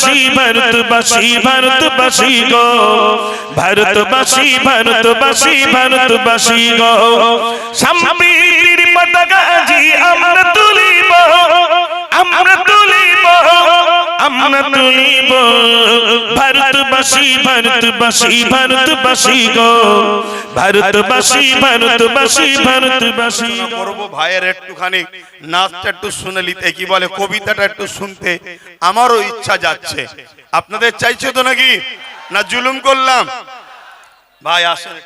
ভারতবাসী ভারতবাসী ভারতবাসী গো। ভারতবাসী ভারতবাসী ভারতবাসী গো। সম্প্রীতির পতাকা জি আমরা তুলিব আমরা তুলিব। আমরা তুলিব। ভারতবাসী ভারতবাসী ভারতবাসী গো। ভারতবাসী ভারতবাসী ভারতবাসী করব ভাইয়ের একটুখানি নাচটা একটু শুনে নিতে কি বলে কবিতাটা একটু শুনতে। আমারও ইচ্ছা যাচ্ছে। আপনাদের চাইছে তো নাকি? না জুলুম করলাম? ভাই আসেন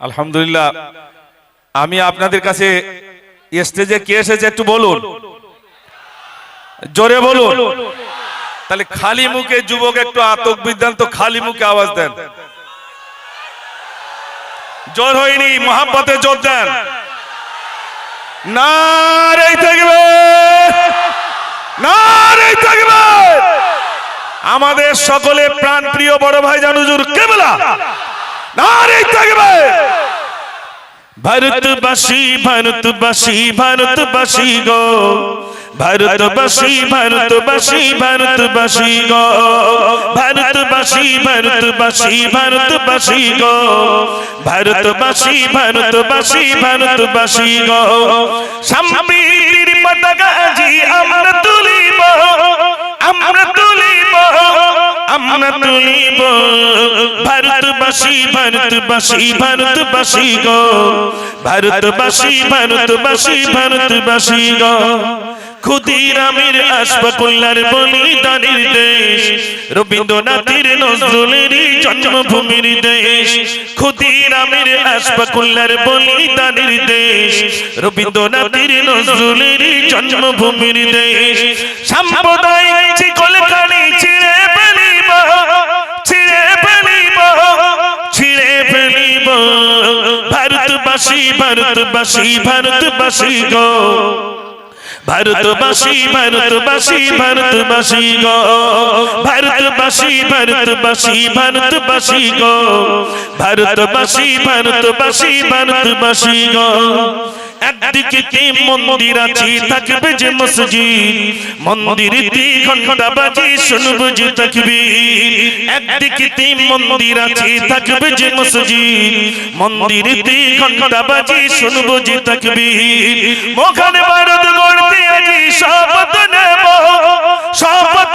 আলহামদুলিল্লাহ আমি আপনাদের কাছে স্টেজে কে এসেছে একটু বলুন? জোরে বলুন। তাহলে খালি মুখে যুবক একটু আতক বিদ্যান তো খালি মুখে আওয়াজ দেন। জোর হয়নি, মহাব্বতে জোর দেন। আমাদের সকলে প্রাণ প্রিয় বড় ভাই জানুজুর কেবলা, নারেই থাকবে। ভারতবাসী ভারতবাসী ভারতবাসী গো। ভারতবাসী ভারতবাসী ভারতবাসী গো। ভারতবাসী ভারতবাসী ভারতবাসী গো। ভারতবাসী ভারতবাসী ভারতবাসী গো। সম্প্রীতির পতাকা জি আমরা তুলিব আমরা তুলিব। আমরা তুলিব ভারতবাসী ভারতবাসী ভারতবাসী গো ভারতবাসী ভারতবাসী ভারতবাসী গো ক্ষুদিরামের আশফাকুল্লার বলিদানের দেশ রবীন্দ্রনাথের নজরুলের জন্মভূমির দেশ ক্ষুদিরামের আশফাকুল্লার বলিদানের দেশ রবীন্দ্রনাথের নজরুলের জন্মভূমির দেশ সাম্প্রদায়িক ভারতবাসী ভারতবাসী ভারতবাসী গো। ভারতবাসী ভারতবাসী ভারতবাসী গো। ভারতবাসী ভারতবাসী ভারতবাসী গো। ভারতবাসী ভারতবাসী ভারতবাসী গো। একদিকে কি মন্দির আছে, থাকবে যে মসজিদ। মন্দিরেতে ঘণ্টা বাজে, শুনব যে তাকবীর। একদিকে তে মন্দির আছে, থাকবে যে মসজিদ। মন্দিরেতে ঘণ্টা বাজে, শুনব যে তাকবীর। মোখান ভারত গড়তে আজি শপথ নেব, শপথ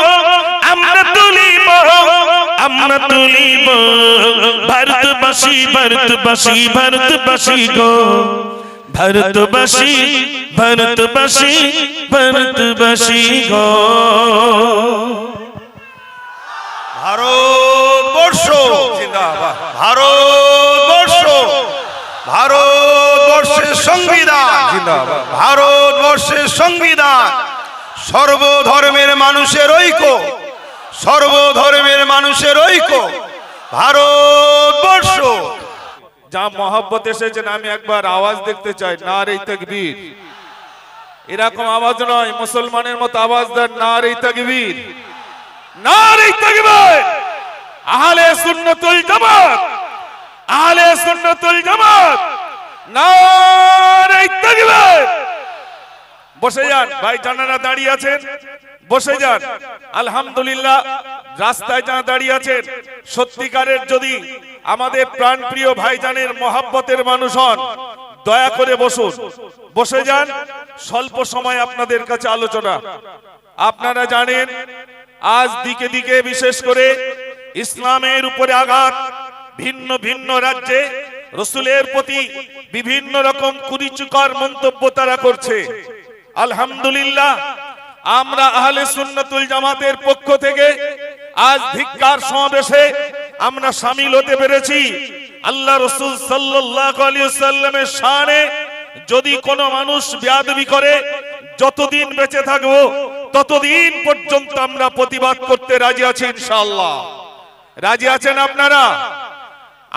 আমরা তুলিব। ভারতবাসী ভারতবাসী ভারতবাসী গো। ভারতবাসী ভারতবাসী ভারতবাসী গো। ভারতবর্ষ। ভারতবর্ষ। ভারতবর্ষের সংবিধান। ভারতবর্ষের সংবিধান। সর্বধর্মের মানুষের ঐক্য। সর্বধর্মের মানুষের ঐক্য, ভারতবর্ষ। যা মহব্বত এসেছেন আমি একবার আওয়াজ দেখতে চাই না রে তকবীর। এরকম আওয়াজ নয়, মুসলমানের মতো আওয়াজ দেন না রে তকবীর। না রে তকবীর! আহলে সুন্নাতুল জামাত! আহলে সুন্নাতুল জামাত! না রে তকবীর! বসে যান, ভাই জানারা দাঁড়িয়ে আছেন। বসে যান। আলহামদুলিল্লাহ, রাস্তায় যারা দাঁড়িয়ে আছেন, সত্যিকারের যদি আমাদের প্রাণপ্রিয় ভাইজানের মহাব্বতের মানুষ হন, দয়া করে বসুন। বসে যান, স্বল্প সময় আপনাদের কাছে আলোচনা। আপনারা জানেন, আজ দিকে দিকে বিশেষ করে ইসলামের উপরে আঘাত, ভিন্ন ভিন্ন রাজ্যে রসুলের প্রতি বিভিন্ন রকম কুরিচুকর মন্তব্য তারা করছে। আলহামদুলিল্লাহ, আমরা আহলে সুন্নাতুল জামাতের পক্ষ থেকে আজ ধিক্কার সমাবেশে আমরা সামিল হতে পেরেছি। আল্লাহ রসুল সাল্লামের শানে যদি কোনো মানুষ বেয়াদবি করে, যতদিন বেঁচে থাকব, ততদিন পর্যন্ত আমরা প্রতিবাদ করতে রাজি আছি ইনশাআল্লাহ। রাজি আছেন আপনারা?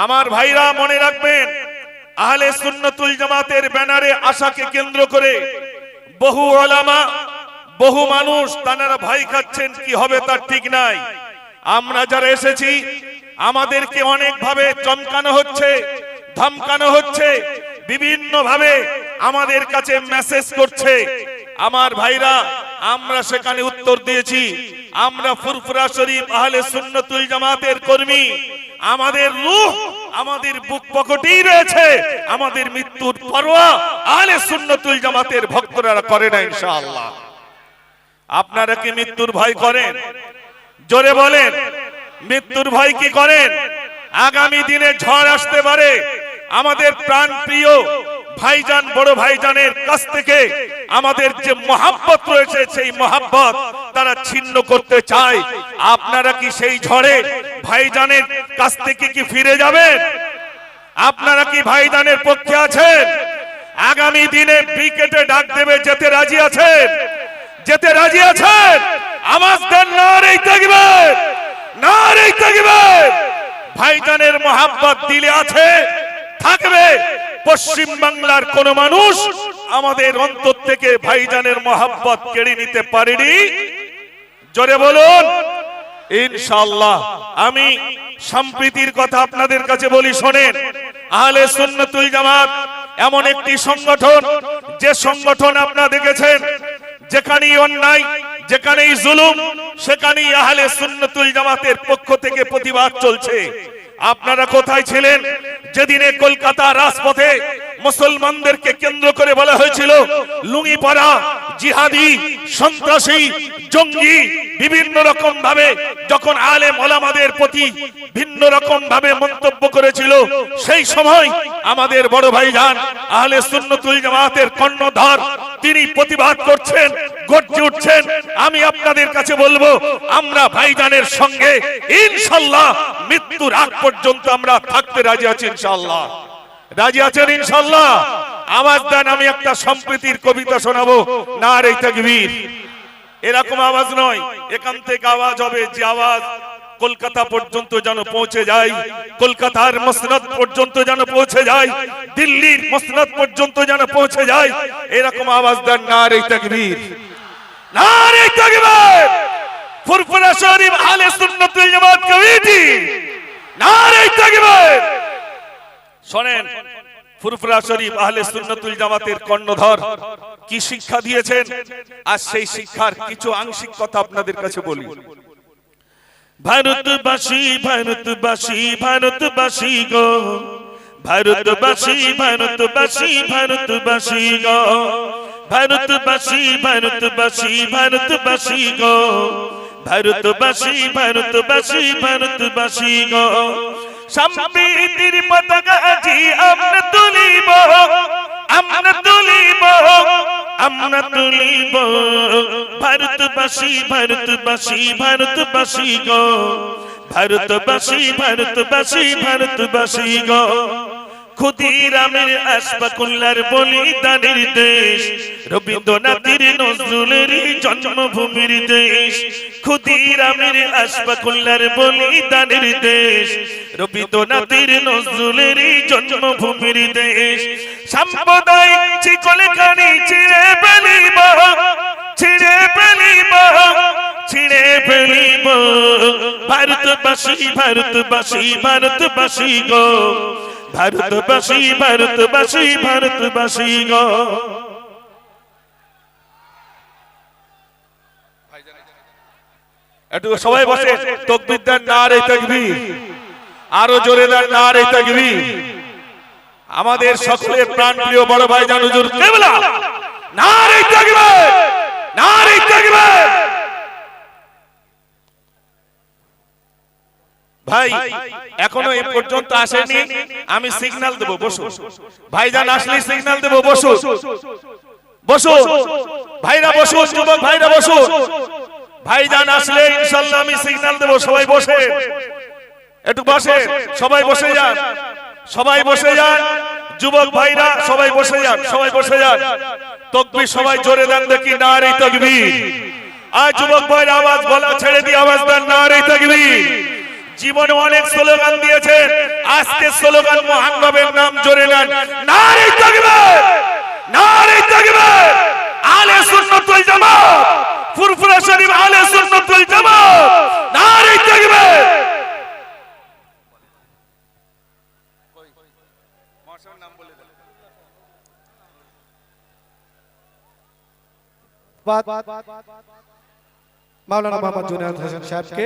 আমার ভাইরা মনে রাখবেন, আহলে সুন্নতুল জামাতের ব্যানারে আশাকে কেন্দ্র করে বহু ওলামা, বহু মানুষ তারা ভয় খাচ্ছেন, কি হবে তার ঠিক নাই। আমরা যারা এসেছি, আমাদেরকে অনেকভাবে চমকানো হচ্ছে, ধমকানো হচ্ছে বিভিন্ন ভাবে আমাদের কাছে মেসেজ করছে। আমার ভাইরা, আমরা সেখানে উত্তর দিয়েছি, আমরা ফুরফুরা শরীফ আহলে সুন্নতুল জামাতের কর্মী, আমাদের রূহ আমাদের বুক পকেটেই রয়েছে। আমাদের মৃত্যুর পরোয়া আহলে সুন্নতুল জামাতের ভক্তরা করে না ইনশাআল্লাহ। আপনারা কি মৃত্যুর ভয় করেন? জোরে বলেন, মৃত্যুর ভয় কি করেন? আগামী দিনে ঝড় আসতে পারে। আমাদের প্রাণ প্রিয় ভাইজান, বড় ভাইজানের কাছ থেকে আমাদের যে মহাব্বত রয়েছে, সেই মহাব্বত তারা ছিন্ন করতে চায়। আপনারা কি সেই ঝড়ে ভাইজানের কাছ থেকে কি ফিরে যাবেন আপনারা কি ভাইজানের পক্ষে আছেন? আগামী দিনে ক্রিকেটে ডাক দেবে, যেতে রাজি আছেন? যেতে রাজি আছেন? আওয়াজ দেন না রে থাকবে না রে থাকবে ভাইজানের মোহাব্বত দিলে আছে, থাকবে। পশ্চিম বাংলার কোন মানুষ আমাদের অন্তর থেকে ভাইজানের মোহাব্বত কেড়ে নিতে পারেনি। জোরে বলুন। ইনশাআল্লাহ। আমি সম্প্রীতির কথা আপনাদের কাছে বলি, শোনেন। আহলে সুন্নতুল জামাত এমন একটি সংগঠন, যে সংগঠন আপনারা দেখেছেন, যেখানেই অন্যায়, যেখানেই জুলুম, সেখানেই আহলে সুন্নতুল জামাতের পক্ষ থেকে প্রতিবাদ চলছে। আপনারা কোথায় ছিলেন? যেদিনে কলকাতা রাজপথে মুসলমানদেরকে কেন্দ্র করে বলা হয়েছিল, লুঙ্গিপাড়া, জিহাদি, সন্ত্রাসী, জঙ্গি, বিভিন্ন রকম ভাবে যখন আলেম ওলামাদের প্রতি ভিন্ন রকম ভাবে মন্তব্য করেছিল, সেই সময় আমাদের বড় ভাই যান আহলে সুন্নতুল জামাতের কর্ণধার, তিনি প্রতিবাদ করছেন, গর্জে উঠছেন। আমি আপনাদের কাছে বলব, আমরা ভাইজানের সঙ্গে ইনশাল্লাহ মৃত্যুর আগ পর্যন্ত আমরা থাকতে রাজি আছি ইনশাল্লাহ। রাজি আছেন ইনশাল্লাহ আওয়াজ দেন, আমি একটা সম্প্রীতির কবিতা শোনাবো। না রে তকবীর। এরকম আওয়াজ নয়, এখান থেকে আওয়াজ হবে, যে আওয়াজ কলকাতা পর্যন্ত যেন পৌঁছে যায়, কলকাতার মসনদ পর্যন্ত যেন পৌঁছে যায়, দিল্লির মসনদ পর্যন্ত যেন পৌঁছে যায়, এরকম আওয়াজ দেন না রে তকবীর। না রে তকবীর! ফুরফুরা শরীফ আলে সুন্নতুল জামাত কমিটি। না রে তকবীর! শোনেন, ফুরফুরা শরীফ আহলে সুন্নতুল জামাতের কর্ণধর কি শিক্ষা দিয়েছেন? আর সেই শিক্ষার কিছু আংশিক কথা আপনাদের কাছে বলি। ভারতবাসী ভারতবাসী ভারতবাসী গো। ভারতবাসী ভারতবাসী ভারতবাসী গো। ভারতবাসী ভারতবাসী ভারতবাসী গো। ভারতবাসী ভারতবাসী ভারতবাসী গো। সম্প্রীতির পতাকা আমরা তুলিব। আমরা তুলিব আমরা তুলিব। ভারতবাসী ভারতবাসী ভারতবাসী গো। ভারতবাসী ভারতবাসী ভারতবাসী গো। ক্ষুদিরামের আসবাকুল্লার বলিদানের দেশ রবীন্দ্রনাথের নজরুলের জন্মভূমির দেশ। ক্ষুদিরামের আসবাকুল্লার বলিদানের দেশ রবীন্দ্রনাথের নজরুলের জন্মভূমির দেশ। সাম্প্রদায়িক চিকলে খানি ছিঁড়ে ফেলিব ছিঁড়ে ফেলিব ছিঁড়ে ফেলিব। ভারতবাসী ভারতবাসী ভারতবাসী গো ভারতবাসী ভারতবাসী ভারতবাসী গো। একটু সবাই বসে তকবির না রে আরও জোরে দেন না রে আমাদের সকলের প্রাণ প্রিয় বড় ভাই জান হুজুর কেবলা। না রে তকবীর না রে ভাই এখনও এ পর্যন্ত আসেনি আমি সিগন্যাল দেবো বসো। ভাইজান আসলে সিগন্যাল দেবো বসো। বসো। ভাইরা বসো যুবক ভাইরা বসো ভাইজান আসলে ইনশাল্লাহ আমি সিগন্যাল দেবো সবাই বসে। একটু বসে সবাই বসে যান। সবাই বসে যান। যুবক ভাইরা সবাই বসে যান সবাই বসে যান। তকবীর সবাই জোরে দেন দেখি না রে তকবীর। আর যুবক ভাইরা আওয়াজ বলা ছেড়ে দিয়ে আওয়াজ দেন না রে তকবীর। জীবনে অনেক স্লোগান দিয়েছেন আজকে স্লোগান মহান নবের নাম জোরে নেন নারী তাকবীর নারী তাকবীর আলে সুন্নাতুল জামাত ফুরফুরা শরীফ আলে সুন্নাতুল জামাত নারী তাকবীর মাওলানা মোহাম্মদ জুনায়দ হোসেন সাহেবকে